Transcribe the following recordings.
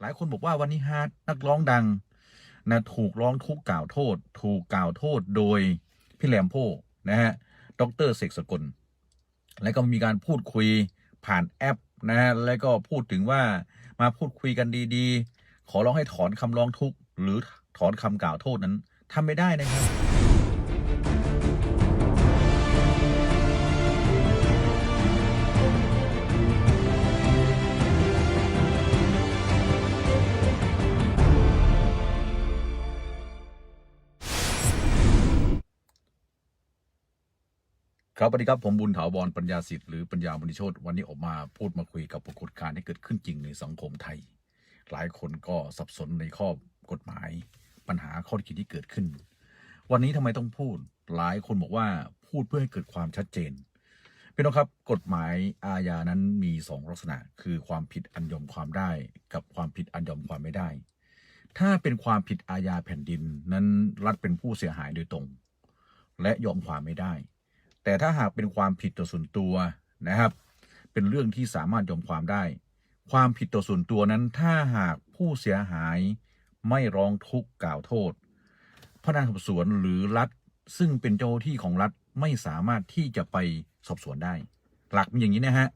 หลายคนบอกว่าวันนี้ฮาร์ดนักร้องดังนะถูกร้องทุกข์กล่าวโทษ ถูกกล่าวโทษโดยพี่แหลมโพนะฮะดรเสกสกล แล้วก็มีการพูดคุยผ่านแอปนะฮะแล้วก็พูดถึงว่ามาพูดคุยกันดีๆ ขอร้องให้ถอนคำร้องทุกข์หรือถอนคำกล่าวโทษนั้นทำไม่ได้นะครับ ครับสวัสดีครับผมบุญถาวรปัญญาสิทธิ์หรือปัญญามณิโชตวันนี้ออกมาพูดมาคุยกับปรากฏการณ์ที่เกิดขึ้นจริงในสังคมไทย หลายคนก็สับสนในข้อกฎหมาย ปัญหาข้อที่เกิดขึ้น วันนี้ทำไมต้องพูด หลายคนบอกว่าพูดเพื่อให้เกิดความชัดเจนพี่น้องครับกฎหมายอาญานั้นมีสองลักษณะ คือความผิดอันยอมความได้ กับความผิดอันยอมความไม่ได้ ถ้าเป็นความผิดอาญาแผ่นดินนั้นรัฐเป็นผู้เสียหายโดยตรง และยอมความไม่ได้ แต่ถ้าหากเป็นความผิดต่อส่วนตัวนะครับ เป็นเรื่องที่สามารถยอมความได้ ความผิดต่อส่วนตัวนั้นถ้าหากผู้เสียหายไม่ร้องทุกข์กล่าวโทษ พนักงานสอบสวนหรือรัฐ ซึ่งเป็นเจ้าที่ของรัฐไม่สามารถที่จะไปสอบสวนได้ หลักเป็นอย่างนี้นะฮะ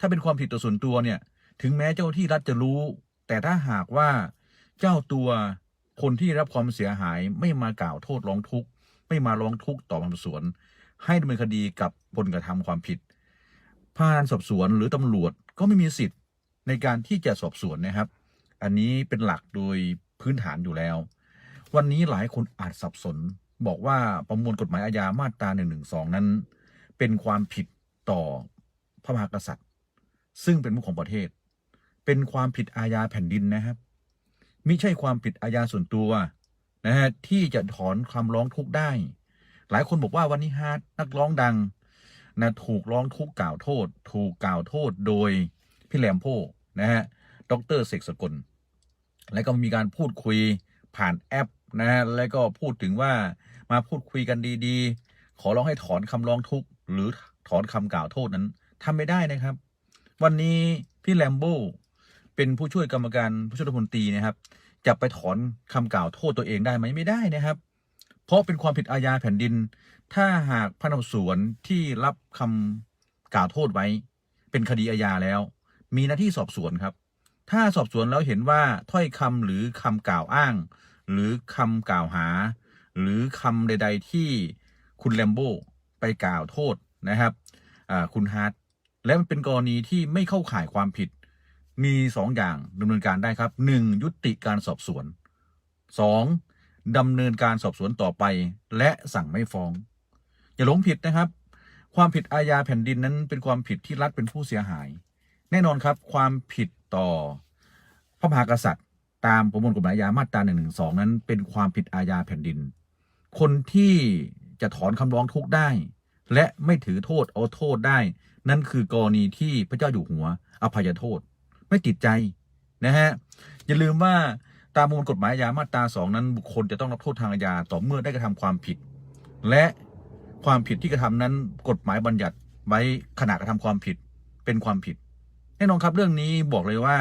ถ้าเป็นความผิดต่อส่วนตัวเนี่ย ถึงแม้เจ้าที่รัฐจะรู้ แต่ถ้าหากว่าเจ้าตัวคนที่รับความเสียหายไม่มากล่าวโทษร้องทุกข์ไม่มาร้องทุกข์ต่อพนักงานสอบสวน ให้ดำเนินคดีกับคนกระทำความผิดพนักงานสอบสวนหรือตำรวจก็ไม่มีสิทธิ์ในการที่จะสอบสวนนะครับ อันนี้เป็นหลักโดยพื้นฐานอยู่แล้ว วันนี้หลายคนอาจสับสน บอกว่าประมวลกฎหมายอาญามาตรา1นึนั้น เป็นความผิดต่อพระมหากษัตริย์ ซึ่งเป็นมุขของประเทศ เป็นความผิดอาญาแผ่นดินนะครับมิใช่ความผิดอาญาส่วนตัวนะฮะที่จะถอนคำร้องทุกข์ได้ หลายคนบอกว่าวันนี้ฮาร์ดนักร้องดังนะถูกร้องทุกข์กล่าวโทษ ถูกกล่าวโทษโดยพี่แหลมโพนะฮะดรเสกสกล แล้วก็มีการพูดคุยผ่านแอปนะฮะแล้วก็พูดถึงว่ามาพูดคุยกันดีๆ ขอร้องให้ถอนคำร้องทุกหรือถอนคำกล่าวโทษนั้นทำไม่ได้นะครับ วันนี้พี่แลมโบเป็นผู้ช่วยกรรมการผู้ช่วยรัฐมนตรีนะครับ จะไปถอนคำกล่าวโทษตัวเองได้ไหมไม่ได้นะครับ ราะเป็นความผิดอาญาแผ่นดิน ถ้าหากพนักสอบสวนที่รับคำกล่าวโทษไว้ เป็นคดีอาญาแล้ว มีหน้าที่สอบสวนครับ ถ้าสอบสวนแล้วเห็นว่าถ้อยคำหรือคำกล่าวอ้าง หรือคำกล่าวหา หรือคำใด ๆ ที่คุณแลมโบ้ไปกล่าวโทษนะครับคุณฮาร์ดและมันเป็นกรณีที่ไม่เข้าข่ายความผิด มีสองอย่างดำเนินการได้ครับหนึ่งยุติการสอบสวนสอง ดำเนินการสอบสวนต่อไป และสั่งไม่ฟ้อง อย่าหลงผิดนะครับ ความผิดอาญาแผ่นดินนั้นเป็นความผิดที่รัฐเป็นผู้เสียหาย แน่นอนครับ ความผิดต่อพระมหากษัตริย์ ตามประมวลกฎหมายอาญามาตรา1นึนั้น เป็นความผิดอาญาแผ่นดิน คนที่จะถอนคำร้องทุกได้ และไม่ถือโทษเอาโทษได้ นั่นคือกรณีที่พระเจ้าอยู่หัว อภัยโทษ ไม่ติดใจนะฮะอย่าลืมว่า ตามประมวลกฎหมายอาญามาตราสองนั้นบุคคลจะต้องรับโทษทางอาญาต่อเมื่อได้กระทำความผิด และความผิดที่กระทำนั้นกฎหมายบัญญัติไว้ขณะกระทำความผิดเป็นความผิดแน่นอนครับเรื่องนี้บอกเลยว่า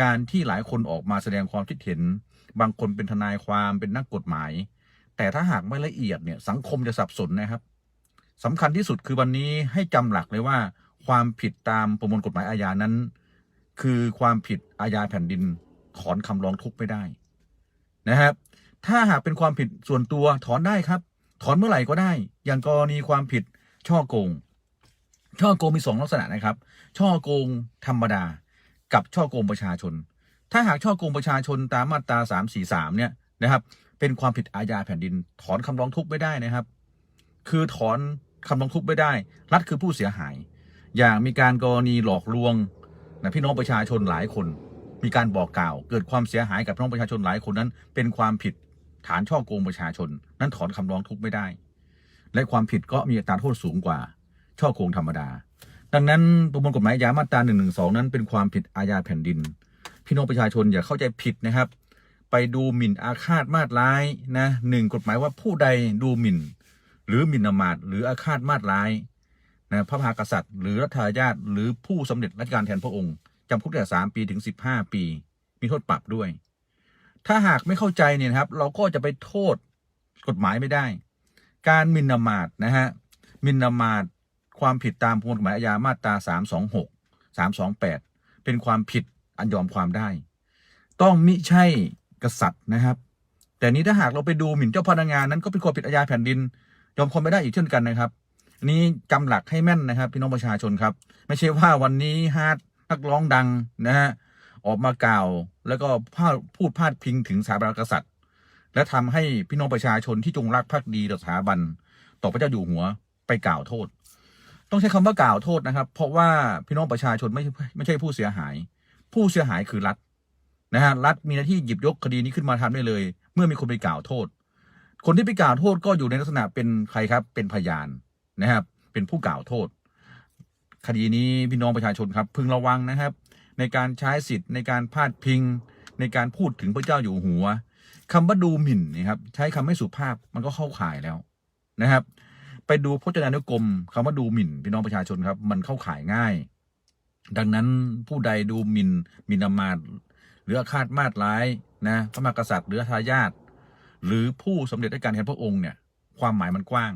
การที่หลายคนออกมาแสดงความคิดเห็น บางคนเป็นทนายความเป็นนักกฎหมาย แต่ถ้าหากไม่ละเอียดเนี่ยสังคมจะสับสนนะครับสำคัญที่สุดคือวันนี้ให้จำหลักเลยว่า ความผิดตามประมวลกฎหมายอาญานั้น คือความผิดอาญาแผ่นดิน ถอนคำร้องทุกข์ไม่ได้นะครับ ถ้าหากเป็นความผิดส่วนตัวถอนได้ครับ ถอนเมื่อไหร่ก็ได้ อย่างกรณีความผิดช่อโกง ช่อโกงมีสองลักษณะนะครับ ช่อโกงธรรมดา กับช่อโกงประชาชน ถ้าหากช่อโกงประชาชนตามมาตราสามสี่สามเนี่ยนะครับเป็นความผิดอาญาแผ่นดิน ถอนคำร้องทุกข์ไม่ได้นะครับ คือถอนคำร้องทุกข์ไม่ได้ รัฐคือผู้เสียหาย อย่างมีการกรณีหลอกลวงนะพี่น้องประชาชนหลายคน มีการบอกกล่าว เกิดความเสียหายกับพี่น้องประชาชนหลายคนนั้น เป็นความผิดฐานช่อโกงประชาชน นั้นถอนคำร้องทุกข์ไม่ได้ และความผิดก็มีอัตราโทษสูงกว่า ช่อโกงธรรมดา ดังนั้นประมวลกฎหมายอาญามาตรา1นึนั้น เป็นความผิดอาญาแผ่นดิน พี่น้องประชาชนอย่าเข้าใจผิดนะครับ ไปดูหมิ่นอาฆาตมาตร้ายนะหนึ่งกฎหมายว่าผู้ใดดูหมิ่น หรือหมิ่นอมาตหรืออาฆาตมาตร้ายนะพระมหากษัตริย์ หรือรัฐทายาทหรือผู้สำเร็จราชการแทนพระองค์ จำคุกตั้งแต่สามปีถึงสิบห้าปี มีโทษปรับด้วย ถ้าหากไม่เข้าใจเนี่ยครับ เราก็จะไปโทษกฎหมายไม่ได้ การมินประมาทนะฮะมินประมาทความผิดตามประมวลกฎหมายอาญามาตรา326 328เป็นความผิดอันยอมความได้ ต้องมิใช่กษัตริย์นะครับ แต่นี้ถ้าหากเราไปดูหมิ่นเจ้าพนักงานนั้นก็เป็นความผิดอาญาแผ่นดิน ยอมความไม่ได้อีกเช่นกันนะครับอันนี้จำหลักให้แม่นนะครับ พี่น้องประชาชนครับ ไม่ใช่ว่าวันนี้ฮาร์ด นักร้องดังนะฮะออกมากล่าว แล้วก็พาดพูดพาดพิงถึงสถาบันกษัตริย์ และทำให้พี่น้องประชาชนที่จงรักภักดีต่อสถาบัน ต่อพระเจ้าอยู่หัวไปกล่าวโทษ ต้องใช้คำว่ากล่าวโทษนะครับ เพราะว่าพี่น้องประชาชนไม่ไม่ใช่ผู้เสียหาย ผู้เสียหายคือรัฐนะฮะรัฐมีหน้าที่หยิบยกคดีนี้ขึ้นมาทำได้เลย เมื่อมีคนไปกล่าวโทษ คนที่ไปกล่าวโทษก็อยู่ในลักษณะเป็นใครครับ เป็นพยานนะครับ เป็นผู้กล่าวโทษ คดีนี้พี่น้องประชาชนครับ พึงระวังนะครับ ในการใช้สิทธิ์ในการพาดพิง ในการพูดถึงพระเจ้าอยู่หัวคำว่าดูหมิ่นนะครับ ใช้คำไม่สุภาพมันก็เข้าข่ายแล้วนะครับ ไปดูพจนานุกรมคำว่าดูหมิ่น พี่น้องประชาชนครับ มันเข้าข่ายง่าย ดังนั้นผู้ใดดูหมิ่นหมินอำมาตย์หรืออาฆาตมาตร้ายนะพระมหากษัตริย์หรือทายาทหรือผู้สำเร็จด้วยการแทนพระองค์เนี่ย ความหมายมันกว้าง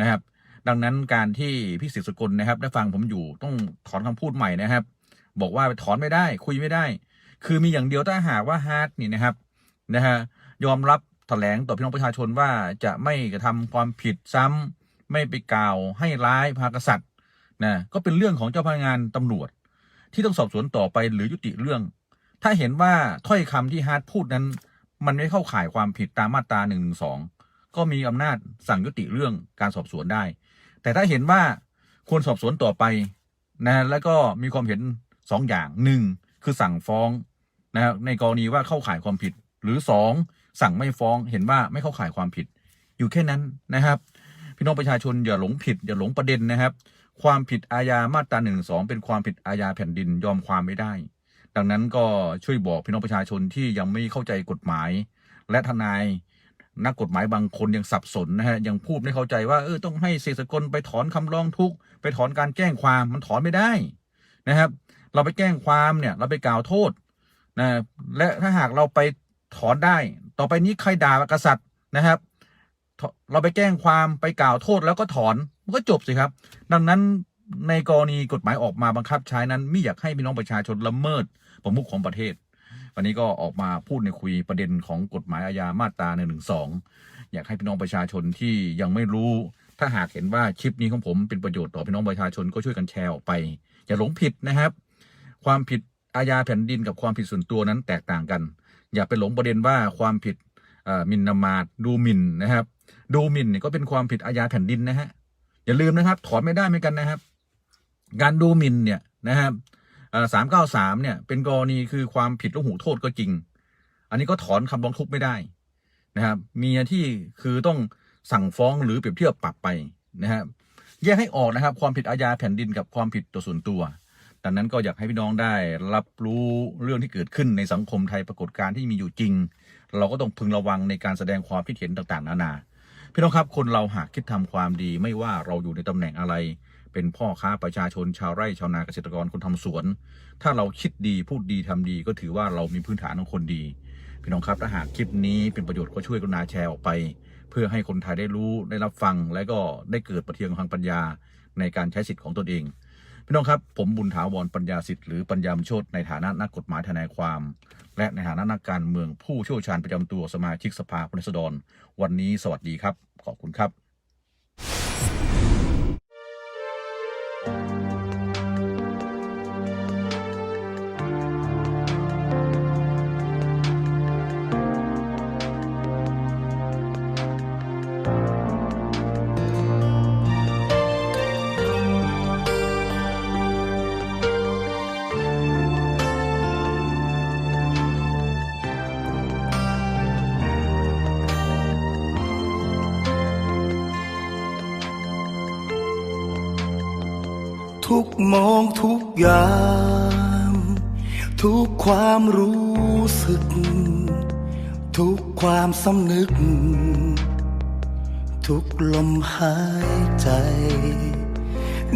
นะครับ ดังนั้นการที่พี่ศิษย์สกลนะครับ ได้ฟังผมอยู่ต้องถอนคำพูดใหม่นะครับ บอกว่าถอนไม่ได้คุยไม่ได้ คือมีอย่างเดียวถ้าหากว่าฮาร์ดนี่นะครับนะฮะยอมรับแถลงต่อพี่น้องประชาชนว่าจะไม่กระทำความผิดซ้ำไม่ไปกล่าวให้ร้ายพระกษัตริย์นะก็เป็นเรื่องของเจ้าพนักงานตำรวจ ที่ต้องสอบสวนต่อไปหรือยุติเรื่อง ถ้าเห็นว่าถ้อยคำที่ฮาร์ดพูดนั้น มันไม่เข้าข่ายความผิดตามมาตราหนึ่งสองก็มีอำนาจสั่งยุติเรื่องการสอบสวนได้ แต่ถ้าเห็นว่าควรสอบสวนต่อไปนะแล้วก็มีความเห็นสองอย่างหนึ่งคือสั่งฟ้องนะในกรณีว่าเข้าข่ายความผิด หรือสองสั่งไม่ฟ้องเห็นว่าไม่เข้าข่ายความผิด อยู่แค่นั้นนะครับ พี่น้องประชาชนอย่าหลงผิด อย่าหลงประเด็นนะครับ ความผิดอาญามาตราหนึ่งสองเป็นความผิดอาญาแผ่นดินยอมความไม่ได้ ดังนั้นก็ช่วยบอกพี่น้องประชาชนที่ยังไม่เข้าใจกฎหมาย และทนาย นักกฎหมายบางคนยังสับสนนะฮะยังพูดไม่เข้าใจว่าเออต้องให้เศรษฐกลไปถอนคำร้องทุกข์ไปถอนการแจ้งความมันถอนไม่ได้นะครับ เราไปแจ้งความเนี่ย เราไปกล่าวโทษนะและถ้าหากเราไปถอนได้ ต่อไปนี้ใครด่ากษัตริย์นะครับ เราไปแจ้งความไปกล่าวโทษแล้วก็ถอนมันก็จบสิครับ ดังนั้นในกรณีกฎหมายออกมาบังคับใช้นั้นไม่อยากให้พี่น้องประชาชนละเมิดประมุขของประเทศ วันนี้ก็ออกมาพูดในคุยประเด็นของกฎหมายอาญามาตราหนึ่งหนึ่งสองอยากให้พี่น้องประชาชนที่ยังไม่รู้ ถ้าหากเห็นว่าคลิปนี้ของผมเป็นประโยชน์ต่อพี่น้องประชาชนก็ช่วยกันแชร์ออกไป อย่าหลงผิดนะครับ ความผิดอาญาแผ่นดินกับความผิดส่วนตัวนั้นแตกต่างกัน อย่าไปหลงประเด็นว่าความผิดมินนามาตดูหมิ่นนะครับ ดูหมิ่นเนี่ยก็เป็นความผิดอาญาแผ่นดินนะฮะอย่าลืมนะครับ ถอนไม่ได้เหมือนกันนะครับ การดูหมิ่นเนี่ยนะครับ สามเก้าสามเนี่ย เป็นกรณีคือความผิดลูกหูโทษก็จริง อันนี้ก็ถอนคำร้องทุกข์ไม่ได้นะครับ มีที่คือต้องสั่งฟ้องหรือเปรียบเทียบปรับไปนะครับแยกให้ออกนะครับ ความผิดอาญาแผ่นดินกับความผิดต่อส่วนตัว ดังนั้นก็อยากให้พี่น้องได้รับรู้เรื่องที่เกิดขึ้นในสังคมไทยปรากฏการณ์ที่มีอยู่จริง เราก็ต้องพึงระวังในการแสดงความคิดเห็นต่างๆ นานา พี่น้องครับคนเราหากคิดทำความดีไม่ว่าเราอยู่ในตำแหน่งอะไร เป็นพ่อค้าประชาชนชาวไร่ชาวนาเกษตรกรคนทำสวน ถ้าเราคิดดีพูดดีทำดี ก็ถือว่าเรามีพื้นฐานของคนดี พี่น้องครับถ้าหากคลิปนี้เป็นประโยชน์ก็ช่วยกรุณาแชร์ออกไป เพื่อให้คนไทยได้รู้ได้รับฟัง และก็ได้เกิดประเทียงทางปัญญาในการใช้สิทธิ์ของตนเอง พี่น้องครับ ผมบุญถาวรปัญญาสิทธิ์หรือปัญญามโชตในฐานะนักกฎหมายทนายความ และในฐานะนักการเมืองผู้เชี่ยวชาญประจำตัวสมาชิกสภาผู้แทนราษฎรวันนี้สวัสดีครับ ขอบคุณครับ ทุกมองทุกอย่างทุกความรู้สึก ทุกความสำนึก ทุกลมหายใจ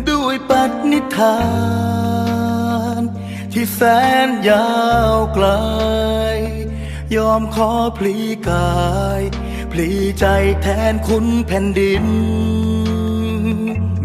ด้วยปณิธานทที่แสนยาวไกล ยอมขอพลีกาย พลีใจแทนคุณแผ่นดิน